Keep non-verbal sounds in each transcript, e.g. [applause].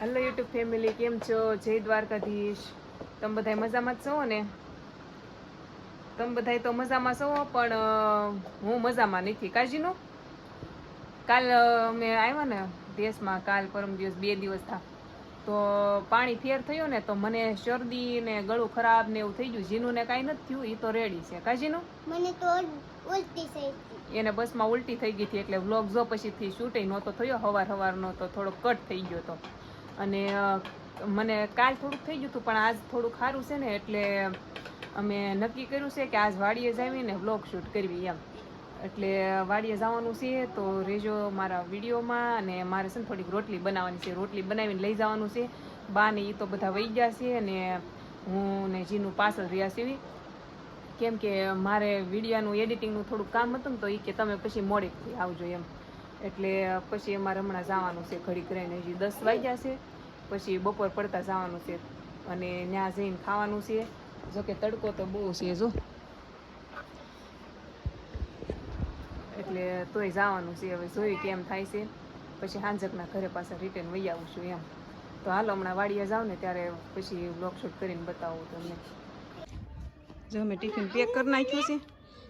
Hello YouTube family કેમ છો? જય દ્વારકાધીશ. તમે બધા મજામાં જ છો ને? તમે બધા તો મજામાં છો પણ હું મજામાં નથી. કાજીનું? કાલ અમે આવ્યા ને દેશમાં કાલ પરમ દિવસ બે દિવસ થા. તો પાણી ફેર થયું ને તો મને શરદી ને ગળું ખરાબ ને એવું થઈ ગયું. જીનું ને કાંઈ નથી થયું એ તો રેડી છે. કાજીનું? મને તો ઉલટી થઈ એને બસમાં ઉલટી થઈ ગઈ હતી એટલે વ્લોગ જો પછીથી શૂટ નહોતો થયો હવાર હવારનો તો થોડો કટ થઈ ગયો હતો અને મને કાલ થોડુંક થઈ ગયું હતું, પણ આજ થોડુંક સારું છે ને, એટલે અમે નક્કી કર્યું છે કે આજ વાડીએ જાવીને વ્લોગ શૂટ કરવી એમ. એટલે વાડીએ જવાનું છે, તો રેજો મારા વિડીયોમાં અને મારે છે ને થોડીક રોટલી બનાવવાની છે. રોટલી બનાવીને લઈ જવાનું છે. બા ને એ તો બધા વહી ગયા છે અને હું ને જીનું પાછળ રહ્યા છે. કેમ કે મારે વિડીયાનું એડિટિંગનું થોડુંક કામ હતું ને, તો એ કે તમે પછી મોડેકથી આવજો એમ. એટલે પછી અમારે હમણાં જવાનું છે ઘડીક રહીને હજી દસ વાગ્યા છે. પછી બપોર પડતા જવાનું છે અને ત્યાં જઈને ખાવાનું છે. જો કે તડકો તો બહુ છે જો. એટલે તોય જવાનું છે. હવે જોયું કેમ થાય છે. પછી હાંજકના ઘરે પાછા રિટર્ન વહી આવું છું એમ. તો હાલો હમણાં વાડીએ જાવ ને ત્યારે પછી બ્લોગ શૂટ કરીને બતાવું તમને. જો મેં ટિફિન પેક કરી નાખ્યું છે.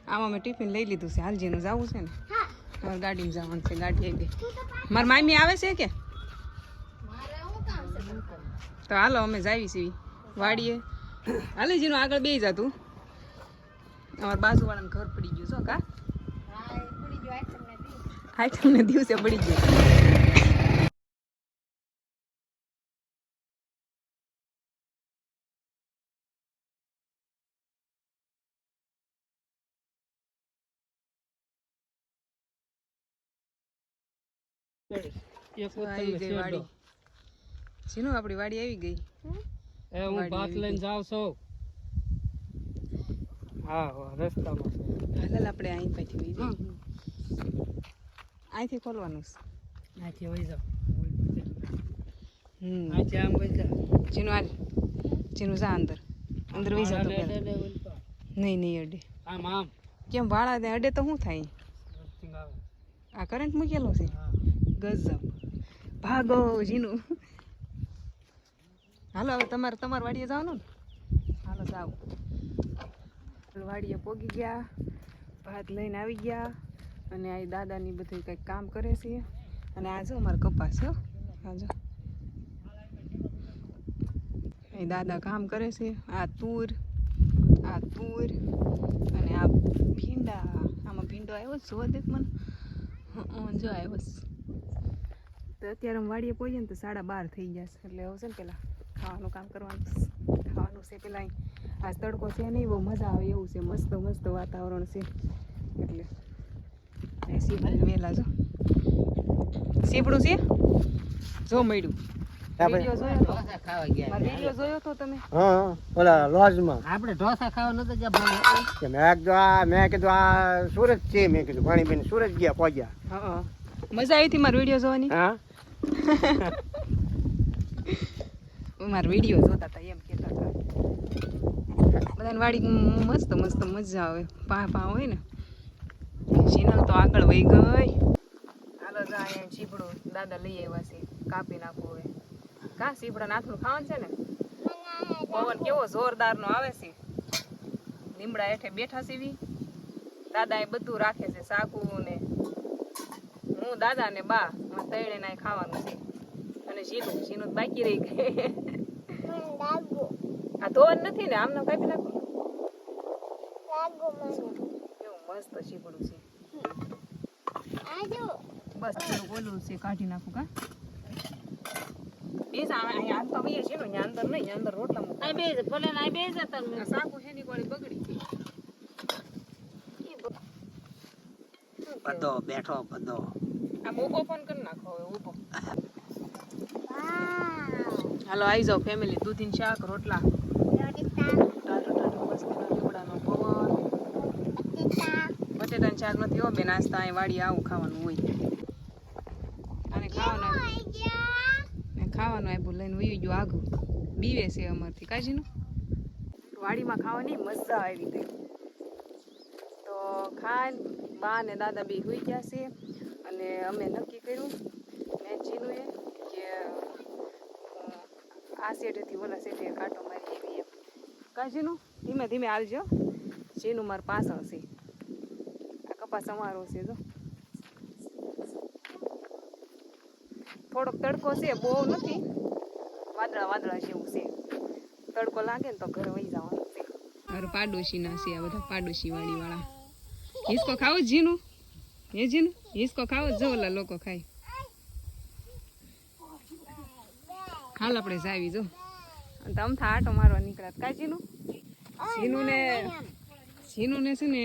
આમાં મેં ટિફિન લઈ લીધું છે. હાલજીનું જવું છે ને. હા મારે ગાડીમાં જવાનું છે ગાડી આવી ગઈ. મારી મામી આવે છે કે? તો હાલો અમે જાવી છીએ. વાડીએ. હાલેજીનું આગળ બે જતું. અમારા બાજુવાળાનું ઘર પડી ગયું છો કા? ને દિવસે પડી ગયું. આવી ગઈ વાડી જીનું આપણી વાડી આવી ગઈ? એ હું ભાત લઈને જાઉં છો. હા હા રસ્તામાં. હાલ આપણે અહીં પછી વહી જઈએ. અહીંથી ખોલવાનું છે. અહીંથી વહી જાવ હમ. અહીંથી આમ વહી જાઓ. જીનું હાલ. જીનું જા અંદર. અંદર વહી. નહીં નહીં અડે. આમ આમ. કેમ વાળા અડે તો શું થાય? આ કરંટ મૂકેલો છે. ગજબ. ભાગો જીનું. હાલો, હવે તમારે તમારે વાડીએ જવાનું ને? હાલો, જાઓ. વાડીએ પોગી ગયા, ભાત લઈને આવી ગયા, અને આ દાદાની બધું કંઈક કામ કરે છે. અને આ જો અમારે કપાસ, હો. આ જો. એ દાદા કામ કરે છે. આ તુર આ તુર, અને આ ભીંડા. આમાં ભીંડો આવ્યો જોવા દે મને. જો આવ્યો તો અત્યારે હું વાડીએ પહોંચીએ ને તો સાડા બાર થઈ ગયા એટલે હવે છે ને પેલા ખાવાનું કામ કરવાનું ખાવાનું છે પેલા આ તડકો છે નહીં બહુ મજા આવે એવું છે. મસ્ત મસ્ત વાતાવરણ છે. એટલે એ સીપડું વહેલા જો. સીપડું છે? જો મળ્યું. જોયો તો. મારો જોયો તો તમે? ઓલા લોજમાં. આપણે ઢોસા ખાવા નતો જ્યાં ભણવા. મેં કીધું આ મેં કીધું આ સુરત છે. મેં કીધું પાણી બેન સુરત ગયા પહોંચ્યા. હા મજા આવી હતી મારો વીડિયો જોવાની? હા? મારો વીડિયો જોતા હતા એમ કહેતા હતા બધાને વાડી મસ્ત મસ્ત મજા આવે. પા પા હોય ને. શિનલ તો આગળ વહી ગઈ હાલો જા અહીંયા ચીપડું દાદા લઈ આવ્યા છે. કાપી નાખવું હવે. કા ચીપડા નાથનું ખાવાનું છે ને? પવન કેવો જોરદારનો આવે છે. લીમડા હેઠે બેઠા સીવી દાદા એ બધું રાખે છે સાકુ ને હું દાદા ને બા તૈણે નાય ખાવાનું છે. અને ઝીણું ઝીણું તો બાકી રહી ગઈ આ ધોવાનું નથી ને આમનો કાપી નાખો. કેવું મસ્ત શીખડું છે. બસ થોડું બોલવું છે કાઢી નાખું કા. બેસ આ તો વહી છે ને અંદર નહીં અંદર રોટલા મૂકો અહીં બેસી ભલે ને બેસી. આ સાકુ હેની ગોળી બગડી ગઈ. બધો બેઠો બધો. આ ઊભો ફોન કરી નાખો હવે ઊભો હાલો આવી જાઓ ફેમિલી દૂધીન શાક રોટલા. બટેટાનું શાક. નથી હો બે નાસ્તા અહીં વાડી આવું ખાવાનું હોય. અને ખાવાનું ખાવાનું આપ્યું લઈને વયું ગયું આગું. બીવે છે અમારથી. કાજીનું? વાડીમાં ખાવાની મજા આવી ગઈ. તો ખાન બા ને દાદા બે હોઈ ગયા છે. અને અમે નક્કી કર્યું મેં જીનુએ કે આ શેઠેથી ઓલા શેઠે કાંટો મારી એવી એમ. કાં જીનું ધીમે ધીમે આવજો જીનું મારે પાછળ છે. આ કપાસ અમારો છે, જો. થોડોક તડકો છે, બહુ નથી. વાદળા વાદળા જેવું છે. તડકો લાગે ને તો ઘરે વહી જવાનું છે. પાડોશી પાડોશીના છે, આ બધા પાડોશી વાળી વાળા હિસકો ખાવો જીનું? હે જીનું હિસકો ખાવો જ ઓલા લોકો ખાય. હાલ આપણે જાવી, જો. અને તમ થા મારવા નીકળ્યા કા જીનું જીનું ને જીનું ને છે ને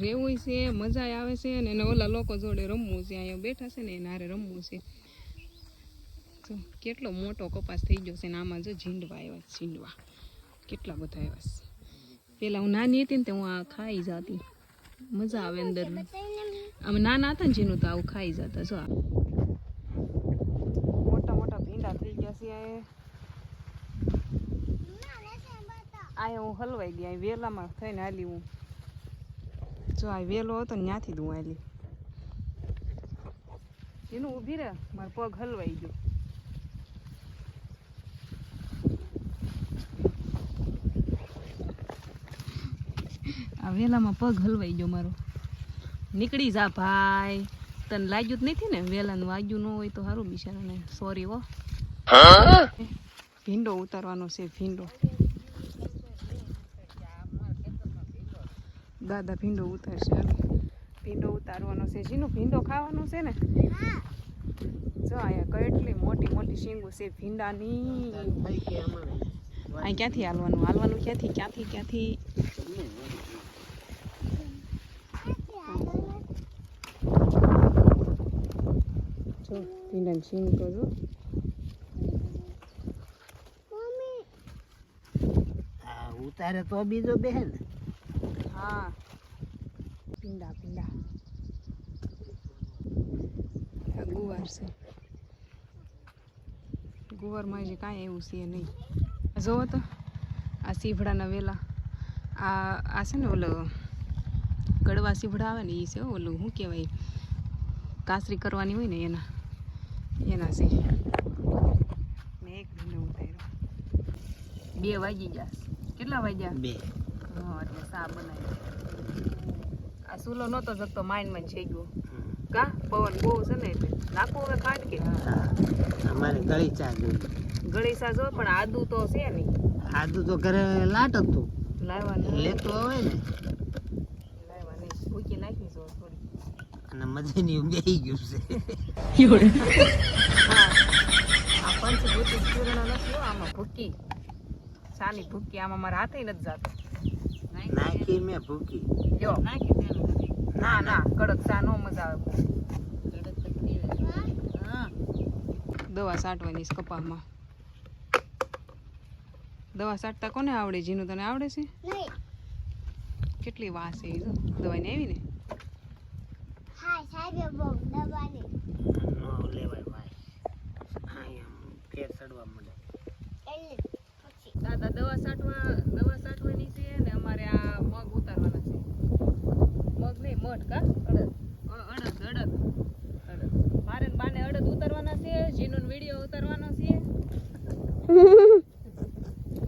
રહેવું છે, મજા આવે છે અને એને ઓલા લોકો જોડે રમવું છે. અહીંયા બેઠા છે ને એને હારે રમવું છે. જો, કેટલો મોટો કપાસ થઈ ગયો છે ને આમાં જો ઝીંડવા આવ્યા ઝીંડવા. કેટલા બધા આવ્યા છે. પેલા હું નાની હતી ને તે હું આ ખાઈ જતી. મજા આવે અંદર. અમે નાના હતા ને જેનું તો આવું ખાઈ જતા, જો. મોટા મોટા ભીંડા થઈ ગયા છે આ આ હું હલવાઈ ગઈ અહીં વેલામાં થઈને હાલી હું. જો આ વેલો હતો ને ત્યાંથી હું હાલી. એનું ઊભી રહે મારો પગ હલવાઈ ગયો. આ વેલામાં પગ હલવાઈ ગયો મારો. નીકળી જા ભાઈ. તને લાગ્યું જ નથી ને? વેલાનું વાગ્યું ન હોય તો સારું બિચારાને. સોરી હો. ભીંડો ઉતારવાનો છે ભીંડો. દાદા ભીંડો ઉતારશે ભીંડો ઉતારવાનો છે. જીનું ભીંડો ખાવાનો છે ને? જો અહીંયા કેટલી મોટી મોટી શીંગો છે ભીંડાની. અહીં ક્યાંથી હાલવાનું? હાલવાનું ક્યાંથી? ક્યાંથી? ક્યાંથી? જો તો જો આ ઉતારે તો બીજો બેન ને હા. પીંડા પીંડા. આ ગુવાર છે. ગુવારમાં હજી કાંઈ એવું છે નહીં. જોવો તો આ સીભડાના વેલા. આ આ છે ને ઓલો કડવા સીભડા આવે ને એ છે ઓલું શું કહેવાય? કાસરી કરવાની હોય ને એના. એના છે મેં એક ભીંડો ઉતાર્યો બે વાગી ગયા કેટલા વાગ્યા બે હા એટલે સા બનાવી આ સુલો નહોતો જગતો માઇન્ડમાં છે ગયો કા પવન બહુ છે ને એટલે નાખવું હવે ખાટ કે અમારે ગળી ચા જોઈ ગળી સા જો પણ આદુ તો છે નહીં આદુ તો ઘરે લાટ હતું લાવવાનું લેતો હોય ને લાવવાની ભૂકી નાખી જો થોડી અને મજાની બેહી ગયું છે. હા. આ પંચભૂતિ ચૂર્ણ નથી હો, આમાં ભૂકી. સાની ભૂકી આમાં મારા હાથે નથી જાતો. નાખી મેં ભૂકી. લ્યો. ના ના કડક ચા નો મજા આવે. દવા છાંટવાની છે કપામાં દવા છાંટતા કોને આવડે? જીનું તને આવડે છે? કેટલી વાસ એ જો. દવાની આવી ને હા બહુ દબાની. નો લેવાય ભાઈ. અહીંયા ફેર ચડવા મળે. એટલે પછી. દાદા દવા છાંટવા દવા છાંટવાની છે ને અમારે આ મગ ઉતારવાના છે મગ નહીં મઠ કા અડદ અ- અડદ અડદ અડદ મારે ને બાને અડદ ઉતારવાના છે જીનું વીડિયો ઉતારવાનો છે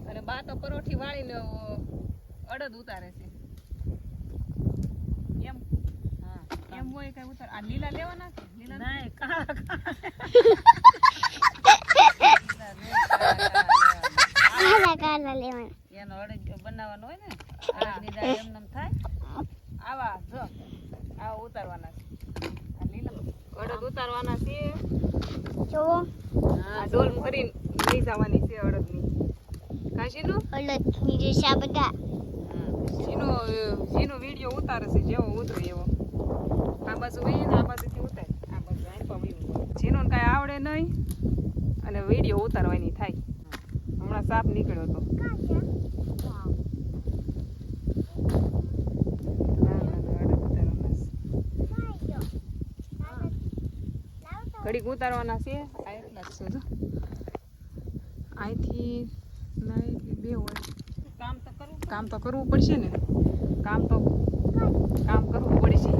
અને બા તો પરોઠી વાળીને અ, અડદ ઉતારે છે એમ હા એમ હોય કઈ ઉતાર આ લીલા લેવાના છે લીલા નહીં કાલા કાલા લેવાના એનો અડદ બનાવવાનો હોય ને અડદની દાળ એમ નેમ થાય આવા જો આવા ઉતારવાના છે આ લીલા અડદ ઉતારવાના છે જો ડોલ લઈ જવાની છે અડદની. કાશીનું અલગની રેસા બધા. જીનો જીનો વીડિયો ઉતારે છે જેવો ઉતરે એવો. આ બાજુ વહી ને આ બાજુથી ઉતારે. આ બાજુ આમ પાવ્યું જીનો કાંઈ આવડે નહીં અને વીડિયો ઉતારવાની થાય. હમણાં સાપ નીકળ્યો હતો. ઘડીક ઉતારવાના છે. રહ્યા છે જો અહીંથી નાઈ બે હોય કામ તો કરવું કામ તો કરવું પડશે ને. કામ તો કામ કરવું પડશે.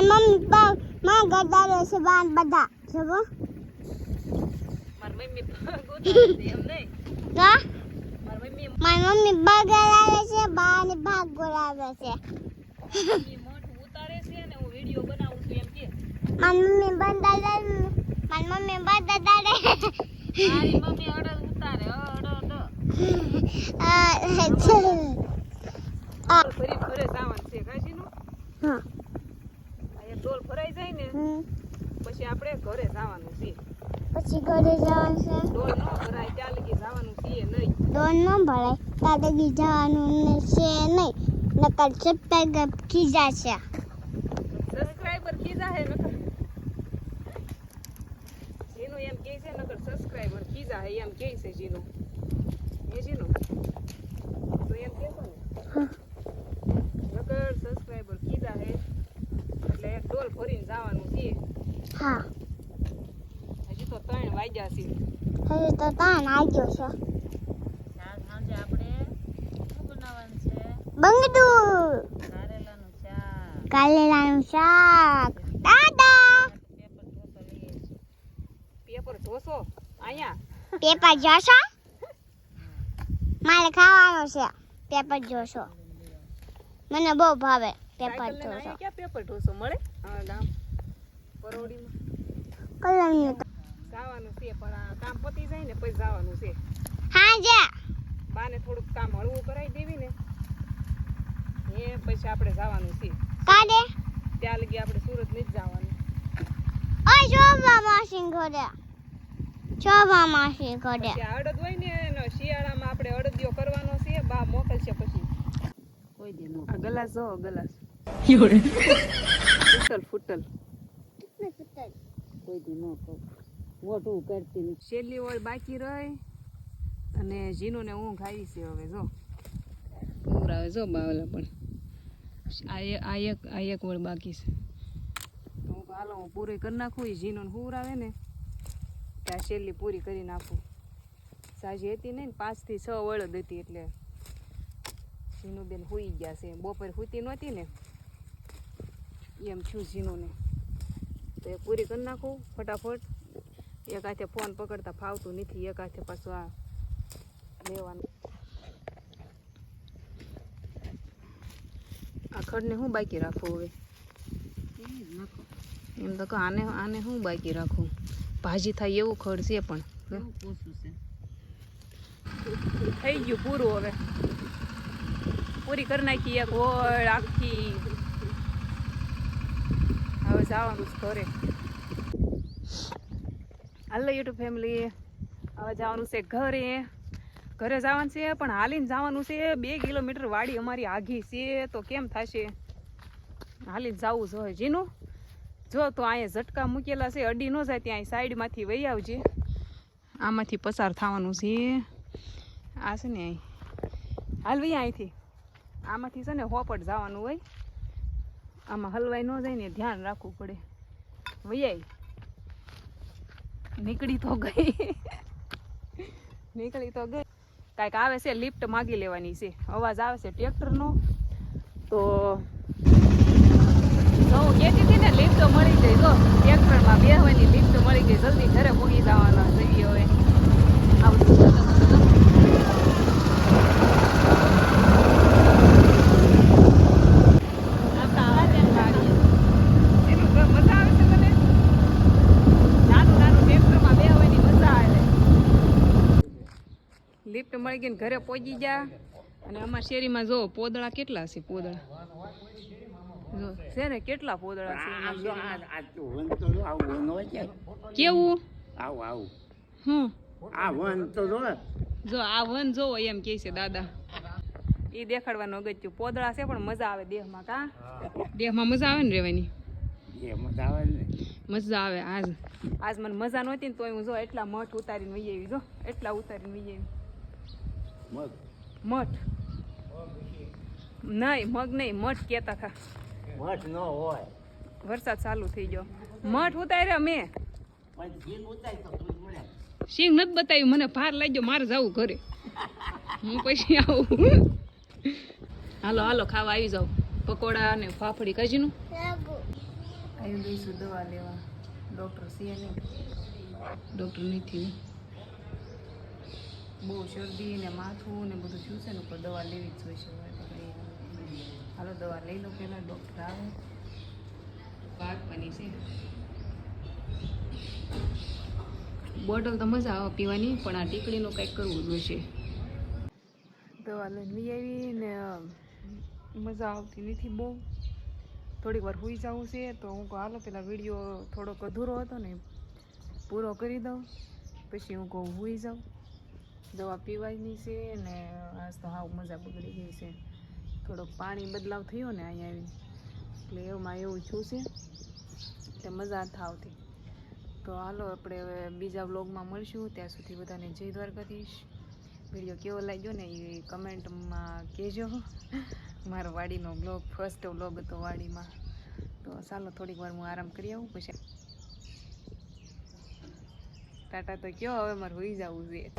મમ્મી બા માં ગદારે છે બાન બધા. જબો મારી મમ્મી ગોતા એમ નહીં. કા મારી મમ્મી મારી મમ્મી બગાડારે છે બા ને ભાગ બોલાવે છે. મમ્મી મોઢું ઉતારે છે ને હું વીડિયો બનાવું છું એમ કે. મારી મમ્મી બંધાડે મારી મમ્મી બંધાડે મારી મમ્મી અડદ ઉતારે અડ અડ આ છે. આ ફરી છે કાશીનું હા. ડોલ ભરાઈ જાય ને પછી આપણે ઘરે જવાનું છે. પછી ઘરે જવાનું છે. ડોલ ન ભરાય ત્યાં કે જવાનું છે નહીં. ડોલ નો ભરાય. દાદાજી જવાનું ને છે નહીં. નકર સપ્તાહ ખીજા છે સબસ્ક્રાઈબર કીધા હે નકર? જીનું એમ કહે છે નકર સબસ્ક્રાઇબર કીધા હે એમ કહે છે જીનું. એ જીનું. તો એમ કહેશો ને? નકર સબસ્ક્રાઈબર કીધા હે એટલે એક ડોલ ભરીને જવાનું છે. હા. હજી તો ત્રણ વાગ્યા છે. હજી તો ત્રણ આવ્યો છે સાંજે આપણે શું બનાવવાનું છે બંગડું કારેલાનું શાક દાદા પેપર જોશો અહીંયા પેપર જોશો મારે ખાવાનો છે પેપર જોશો મને બહુ ભાવે પેપર જોશો ક્યાં પેપર જોશો મળે ગામ પરોડીમાં કલમ જવાનું છે પણ આ કામ પતી જાય ને પછી જવાનું છે હા જા બાને થોડુંક કામ હળવું કરાવી દેવી ને એ પછી આપણે જવાનું છે. કાલે? ત્યાં લગી આપણે સુરત નથી જવાનું. ઓય શોભા માસી ઘરે. શોભા માસી ઘરે. અડદ હોય ને એનો શિયાળામાં આપણે અડદિયો કરવાનો છે બા મોકલશે પછી. કોઈ દે નો આ ગલાસ જો ગલાસ. ફૂટલ ફૂટલ. કોઈ દે નો કહું. મોટું કરતી છેલ્લી ઓળ બાકી રહી અને જીનું ને ઊંઘ આવી છે હવે જો. આવે જો બાવલા પણ. આ એક આ એક આ ઓળ બાકી છે. તો હું હાલો, હું પૂરી કરી નાખું એ જીનું હુર આવે ને ત્યાં છેલ્લી પૂરી કરી નાખું. સાજી હતી નહીં પાંચથી છ વળદ હતી એટલે ઝીનું બેન હુઈ ગયા છે. બપોર હુતી નહોતી ને, એમ છું જીનુંને તો એ પૂરી કરી નાખું, ફટાફટ. એક હાથે ફોન પકડતા ફાવતું નથી, એક હાથે પાછું આ લેવાનું. આ ખડને શું બાકી રાખવું હવે. એમ તો કહું આને આને શું બાકી રાખું? ભાજી થાય એવું ખડ છે પણ. થઈ ગયું પૂરું હવે. પૂરી કરી નાખી એક ઓળ આખી. હવે જવાનું છે ઘરે. હાલો યુટ્યુબ ફેમિલી હવે જવાનું છે ઘરે. ઘરે જવાનું છે, પણ હાલીને જવાનું છે. બે કિલોમીટર વાડી અમારી આઘી છે, તો કેમ થશે? હાલીને જવું જોઈએ જીનું, જો તો અહીંયા ઝટકા મૂકેલા છે, અડી ન જાય ત્યાં, સાઈડમાંથી વહી આવજે. આમાંથી પસાર થવાનું છે. આ છે ને અહીં. હાલ વહી અહીંથી આમાંથી છે ને હોપટ જવાનું હોય. આમાં હલવાઈ ન જાય ને, ધ્યાન રાખવું પડે. વૈયાઈ નીકળી તો ગઈ. [laughs] નીકળી તો ગઈ. કાંઈક આવે છે લિફ્ટ માગી લેવાની છે. અવાજ આવે છે ટ્રેક્ટરનો. તો હું કહેતી હતી ને લિફ્ટ મળી ગઈ. તો ટ્રેક્ટરમાં બેહવાની લિફ્ટ મળી ગઈ. જલ્દી ઘરે પહોંચી જવાના જઈએ હવે. આ બધું જતા જતા આવતા આવે છે ગાડી. એનું ઘર મજા આવે છે તને નાનું નાનું ટ્રેક્ટરમાં બેહવાની મજા આવે લિફ્ટ મળી ગઈ ને ઘરે પહોંચી ગયા અને આમાં શેરીમાં જો પોદળા કેટલા છે પોદળા? જો છે ને કેટલા પોદળા છે કેવું? આવું આવું. હું આ વન તો જો. જો આ વન જોવો એમ કહે છે દાદા. એ દેખાડવાનું અગત્યું. પોદળા છે પણ મજા આવે દેહમાં કા? દેહમાં મજા આવે ને રહેવાની એ મજા આવે મજા આવે આજ. આજ મને મજા નહોતી ને તોય હું જો એટલા મઠ ઉતારીને વહી આવી જો. એટલા ઉતારીને વહી આવી. મઠ. નહીં મગ નહીં મઠ કહેતા ખા મઠ ન હોય. વરસાદ ચાલુ થઈ ગયો. મઠ ઉતાર્યા મેં પણ જીન ઉતારી તો તું મળે સિંગ નથી બતાવ્યું મને ભાર લાગ્યો મારે જવું ઘરે. હું પછી આવું. હાલો હાલો ખાવા આવી જાઉં પકોડા અને ફાફડી કાજીનું? આવી ગઈશું દવા લેવા. ડૉક્ટર સિંહ નહીં. ડૉક્ટર નથી. બહુ શરદી ને માથું ને બધું થયું છે ને ઉપર દવા લેવી જ જોઈશે હવે હાલો, દવા લઈ લો પહેલાં ડૉક્ટર આવે. ભાગવાની છે. બોટલ તો મજા આવે પીવાની, પણ આ ટીકડીનું કંઈક કરવું જોઈશે. દવા લઈ આવી ને, મજા આવતી નથી બહુ. થોડીક વાર હોઈ જવું છે, તો હું કહું, હાલો, પેલા વીડિયો થોડોક અધૂરો હતો ને, પૂરો કરી દઉં. પછી હું કહું સુઈ જાઉં. દવા પીવાની છે ને આજ તો હાવ મજા બગડી ગઈ છે. થોડોક પાણી બદલાવ થયો ને અહીંયા આવી. એટલે એમાં એવું છું છે એટલે મજા થાવતી તો હાલો આપણે હવે બીજા વ્લોગમાં મળશું. ત્યાં સુધી બધાને જય દ્વારકાધીશ. વીડિયો કેવો લાગ્યો ને એ કમેન્ટમાં કહેજો. મારો વાડીનો બ્લોગ ફર્સ્ટ વ્લોગ હતો વાડીમાં. તો ચાલો થોડીક વાર હું આરામ કરી આવું પછી ટાટા તો કયો? હવે મારે હોઈ જવું છે.